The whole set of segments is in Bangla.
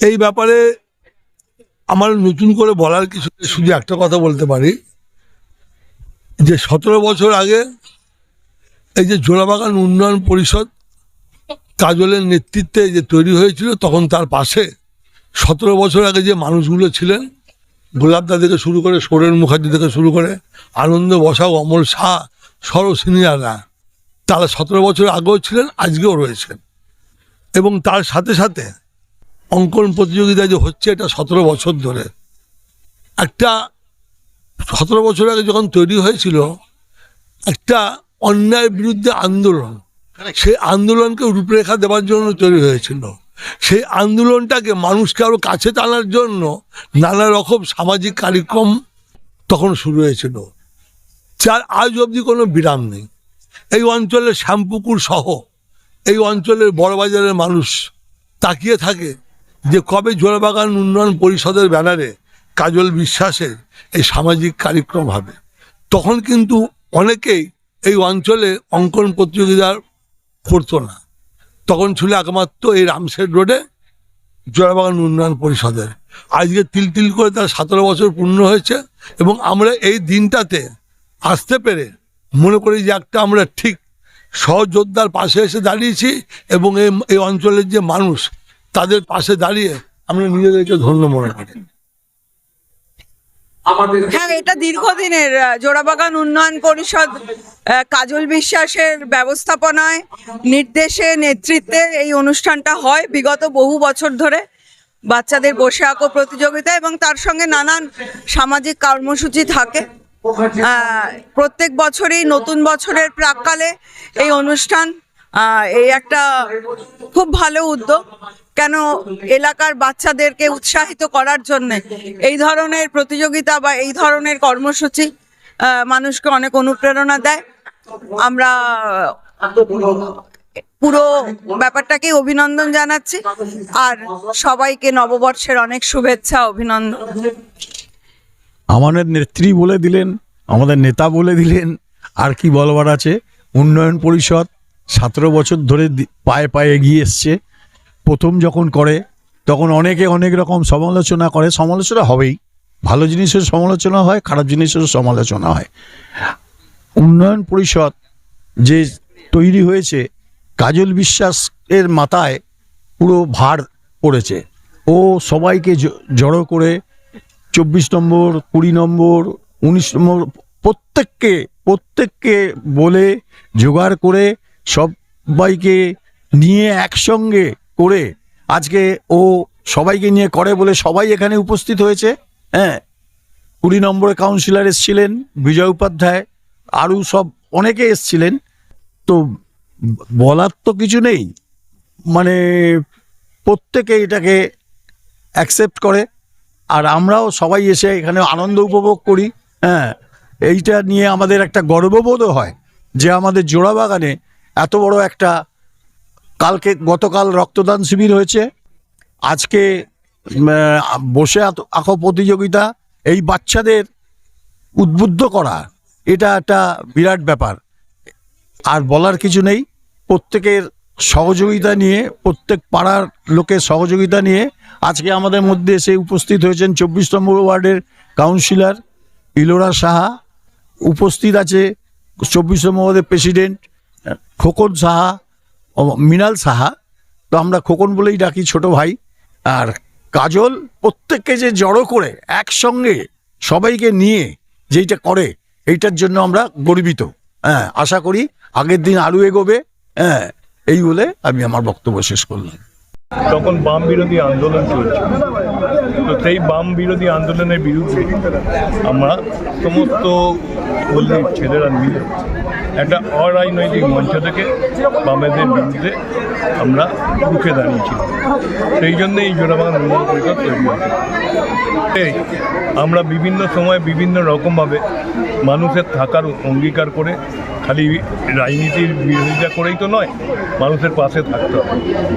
এই ব্যাপারে আমার নতুন করে বলার কিছু শুধু একটা কথা বলতে পারি। যে সতেরো বছর আগে এই যে জোড়াবাগান উন্নয়ন পরিষদ কাজলের নেতৃত্বে যে তৈরি হয়েছিল, তখন তার পাশে সতেরো বছর আগে যে মানুষগুলো ছিলেন গোলাপদা থেকে শুরু করে সোরেন মুখার্জি থেকে শুরু করে আনন্দ বসাও, অমল শাহ, সর সিনিয়ররা তারা সতেরো বছর আগেও ছিলেন, আজকেও রয়েছেন। এবং তার সাথে সাথে অঙ্কন প্রতিযোগিতা যে হচ্ছে এটা সতেরো বছর ধরে। একটা সতেরো বছর আগে যখন তৈরি হয়েছিল, একটা অন্যায়ের বিরুদ্ধে আন্দোলন, সেই আন্দোলনকে রূপরেখা দেওয়ার জন্য তৈরি হয়েছিল। সেই আন্দোলনটাকে মানুষকে আরও কাছে টানার জন্য নানা রকম সামাজিক কার্যক্রম তখন শুরু হয়েছিল। যার আজ অবধি কোনো বিরাম নেই। এই অঞ্চলের শ্যামপুকুর সহ এই অঞ্চলের বড়বাজারের মানুষ তাকিয়ে থাকে যে কবে জোড়াবাগান উন্নয়ন পরিষদের ব্যানারে কাজল বিশ্বাসের এই সামাজিক কার্যক্রম হবে, তখন কিন্তু অনেকেই এই অঞ্চলে অঙ্কন প্রতিযোগিতা করতো না। তখন ছিল একমাত্র এই রামশেড রোডে জোড়াবাগান উন্নয়ন পরিষদের। আজকে তিল তিল করে তার সতেরো বছর পূর্ণ হয়েছে এবং আমরা এই দিনটাতে আসতে পেরে মনে করি যে একটা আমরা ঠিক সহযোদ্ধার পাশে এসে দাঁড়িয়েছি এবং এই অঞ্চলের যে মানুষ তাদের পাশে দাঁড়িয়ে আমরা নিজেদেরকে ধন্য মনে করি। হ্যাঁ এটা দীর্ঘদিনের জোড়াবাগান উন্নয়ন পরিষদ আহ, কাজল বিশ্বাসের ব্যবস্থাপনায় নির্দেশে নেতৃত্বে এই অনুষ্ঠানটা হয় বিগত বহু বছর ধরে। বাচ্চাদের বসে আঁকো প্রতিযোগিতা এবং তার সঙ্গে নানান সামাজিক কর্মসূচি থাকে। আহ, প্রত্যেক বছরই নতুন বছরের প্রাককালে এই অনুষ্ঠান আহ, এই একটা খুব ভালো উদ্যোগ। কেন এলাকার বাচ্চাদেরকে উৎসাহিত করার জন্য এই ধরনের প্রতিযোগিতা বা এই ধরনের কর্মসূচি মানুষকে অনেক অনুপ্রেরণা দেয়। আমরা পুরো ব্যাপারটাকে অভিনন্দন জানাচ্ছি আর সবাইকে নববর্ষের অনেক শুভেচ্ছা, অভিনন্দন। আমাদের নেত্রী বলে দিলেন, আমাদের নেতা বলে দিলেন, আর কি বলবার আছে? উন্নয়ন পরিষদ সতেরো বছর ধরে পায়ে পায়ে এগিয়ে এসছে। প্রথম যখন করে, তখন অনেকে অনেক রকম সমালোচনা করে। সমালোচনা হবেই। ভালো জিনিসের সমালোচনা হয়, খারাপ জিনিসের সমালোচনা হয়। উন্নয়ন পরিষদ যে তৈরি হয়েছে, কাজল বিশ্বাসের মাথায় পুরো ভার পড়েছে। ও সবাইকে জড়ো করে চব্বিশ নম্বর, কুড়ি নম্বর, উনিশ নম্বর, প্রত্যেককে প্রত্যেককে বলে, জোগাড় করে সবাইকে নিয়ে একসঙ্গে করে আজকে ও সবাইকে নিয়ে করে বলে সবাই এখানে উপস্থিত হয়েছে হ্যাঁ? কুড়ি নম্বরে কাউন্সিলর এসছিলেন, বিজয় উপাধ্যায়, আরও সব অনেকে এসছিলেন। তো বলার তো কিছু নেই। মানে প্রত্যেকে এটাকে অ্যাকসেপ্ট করে। আর আমরাও সবাই এসে এখানে আনন্দ উপভোগ করি হ্যাঁ? এইটা নিয়ে আমাদের একটা গর্ববোধও হয় যে আমাদের জোড়া বাগানে এত বড় একটা কালকে গতকাল রক্তদান শিবির হয়েছে। আজকে বসে আঁকো প্রতিযোগিতা, এই বাচ্চাদের উদ্বুদ্ধ করা, এটা একটা বিরাট ব্যাপার। আর বলার কিছু নেই, প্রত্যেকের সহযোগিতা নিয়ে, প্রত্যেক পাড়ার লোকের সহযোগিতা নিয়ে, আজকে আমাদের মধ্যে এসে উপস্থিত হয়েছেন চব্বিশ নম্বর ওয়ার্ডের কাউন্সিলর ইলোরা সাহা। উপস্থিত আছে চব্বিশ নম্বর ওয়ার্ডের প্রেসিডেন্ট খোকন সাহা মৃণাল সাহা, তো আমরা খোকন বলেই ডাকি ছোট ভাই আর কাজল প্রত্যেককে যে জড়ো করে একসঙ্গে সবাইকে নিয়ে যেইটা করে, এইটার জন্য আমরা গর্বিত। হ্যাঁ আশা করি আগের দিন আরও এগোবে। হ্যাঁ এই বলে আমি আমার বক্তব্য শেষ করলাম। তখন বাম বিরোধী আন্দোলন চলছে। তো সেই বাম বিরোধী আন্দোলনের বিরুদ্ধে আমরা সমস্ত ছেলেরা মিলে একটা অরাজনৈতিক মঞ্চ থেকে বামেদের বিরুদ্ধে আমরা রুখে দাঁড়িয়েছিলাম। সেই জন্য এই জোড়াবাগান উন্নয়ন পরিষদ তৈরি হয়েছে। আমরা বিভিন্ন সময় বিভিন্ন রকমভাবে মানুষের থাকার অঙ্গীকার করে খালি রাজনীতির বিরোধিতা করেই তো নয়, মানুষের পাশে থাকতে হবে।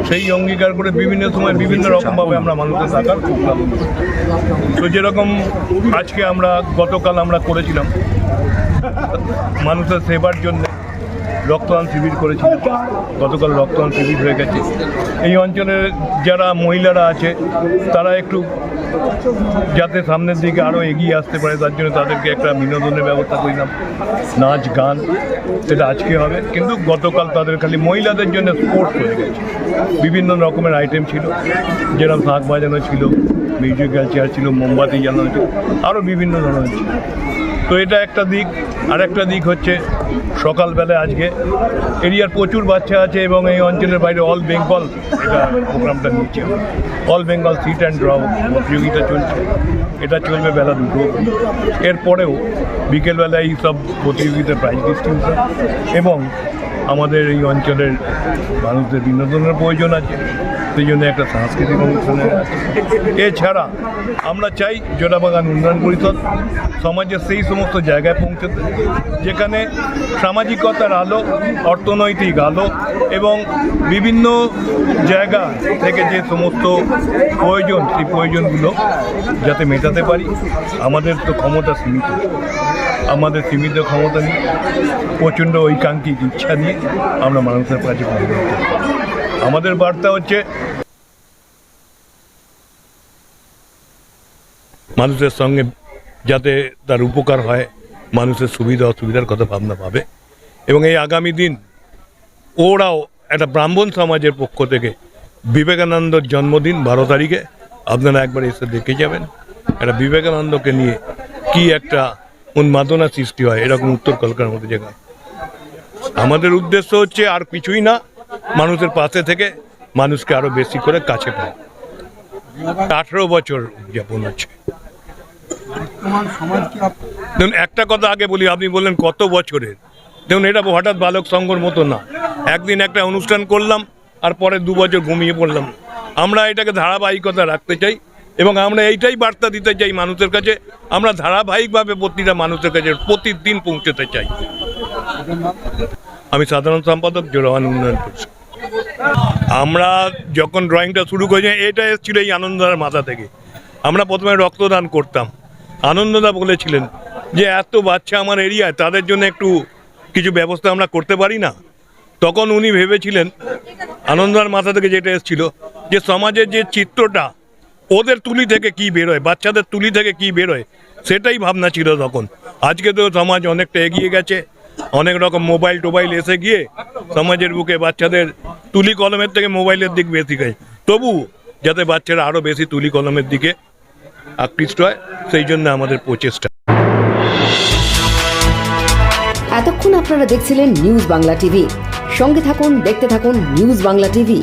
সেই অঙ্গীকার করে বিভিন্ন সময় বিভিন্ন রকমভাবে আমরা মানুষের থাকার প্রোগ্রাম। তো যেরকম আজকে আমরা গতকাল আমরা করেছিলাম মানুষের সেবার জন্য রক্তদান শিবির করেছিলেন। গতকাল রক্তদান শিবির হয়ে গেছে। এই অঞ্চলের যারা মহিলারা আছে, তারা একটু যাতে সামনের দিকে আরও এগিয়ে আসতে পারে, তার জন্য তাদেরকে একটা বিনোদনের ব্যবস্থা করলাম নাচ, গান সেটা আজকে হবে। কিন্তু গতকাল তাদের খালি মহিলাদের জন্য স্পোর্টস হয়ে গেছে। বিভিন্ন রকমের আইটেম ছিল। যেরকম শাঁখ বাজানো ছিল মিউজিক্যাল চেয়ার ছিল, মোমবাতি জ্বালানো ছিল আরও বিভিন্ন ধরনের ছিল। তো এটা একটা দিক। আর একটা দিক হচ্ছে সকালবেলা আজকে। এরিয়ার প্রচুর বাচ্চা আছে এবং এই অঞ্চলের বাইরে অল বেঙ্গল এটা প্রোগ্রামটা নিচ্ছে। All Bengal sit and draw প্রতিযোগিতা চলছে। এটা চলবে বেলা দুটো এরপরেও বিকেলবেলা এই সব প্রতিযোগিতার প্রাইজ ডিস্ট্রিবিউশন এবং আমাদের এই অঞ্চলের মানুষদের বিনোদনের প্রয়োজন আছে। সেই জন্য একটা সাংস্কৃতিক অনুষ্ঠানের আছে এছাড়া আমরা চাই জোড়াবাগান উন্নয়ন পরিষদ সমাজের সেই সমস্ত জায়গায় পৌঁছতে যেখানে সামাজিকতার আলো, অর্থনৈতিক আলো এবং বিভিন্ন জায়গা থেকে যে সমস্ত প্রয়োজন, সেই প্রয়োজনগুলো যাতে মেটাতে পারি, আমাদের তো ক্ষমতা সীমিত আমাদের সীমিত ক্ষমতা নিয়ে প্রচণ্ড ঐকাঙ্ক্ষিক ইচ্ছা নিয়ে আমরা মানুষের কাছে পৌঁছে। আমাদের বার্তা হচ্ছে মানুষের সঙ্গে যাতে তার উপকার হয়, মানুষের সুবিধা, অসুবিধার কথা ভাবনা পাবে। এবং এই আগামী দিন ওরাও একটা ব্রাহ্মণ সমাজের পক্ষ থেকে বিবেকানন্দর জন্মদিন বারো তারিখে, আপনারা একবার এসে দেখে যাবেন। একটা বিবেকানন্দকে নিয়ে কি একটা উন্মাদনা সৃষ্টি হয়, এরকম উত্তর কলকাতার মধ্যে জায়গায় আমাদের উদ্দেশ্য হচ্ছে আর কিছুই না মানুষের পাশে থেকে মানুষকে আরও বেশি করে কাছে পায়। আঠেরো বছর উদযাপন হচ্ছে দেখুন একটা কথা আগে বলি আপনি বললেন কত বছরের দেখুন এটা হঠাৎ বালক সংঘর মতো না। একদিন একটা অনুষ্ঠান করলাম আর পরে দু বছর ঘুমিয়ে পড়লাম। আমরা এটাকে ধারাবাহিকতা রাখতে চাই এবং আমরা এইটাই বার্তা দিতে চাই মানুষের কাছে আমরা ধারাবাহিকভাবে প্রতিটা মানুষের কাছে প্রতিদিন পৌঁছতে চাই। আমি সাধারণ সম্পাদক জোরাওয়ান উন্নয়ন পরিষদ। আমরা যখন ড্রয়িংটা শুরু করেছি এটা এসেছিল এই আনন্দদার মাথা থেকে। আমরা প্রথমে রক্তদান করতাম। আনন্দদা বলেছিলেন যে, এত বাচ্চা আমার এরিয়ায়, তাদের জন্য একটু কিছু ব্যবস্থা আমরা করতে পারি না? তখন উনি ভেবেছিলেন, আনন্দদার মাথা থেকে যেটা এসেছিল, যে সমাজের যে চিত্রটা, ওদের তুলি থেকে কি বেরোয়, বাচ্চাদের তুলি থেকে কি বেরোয়, সেটাই ভাবনা ছিল তখন। আজকে তো সমাজ অনেকটা এগিয়ে গেছে। অনেক রকম মোবাইল টোবাইল এসে গিয়ে সমাজের বুকে বাচ্চাদের তুলি কলমের থেকে মোবাইলের দিক বেশি খায়। তবু যাতে বাচ্চারা আরও বেশি তুলি কলমের দিকে আকৃষ্ট হয়, সেই জন্য আমাদের প্রচেষ্টা। এতক্ষণ আপনারা দেখছিলেন নিউজ বাংলা টিভি। সঙ্গে থাকুন, দেখতে থাকুন নিউজ বাংলা টিভি।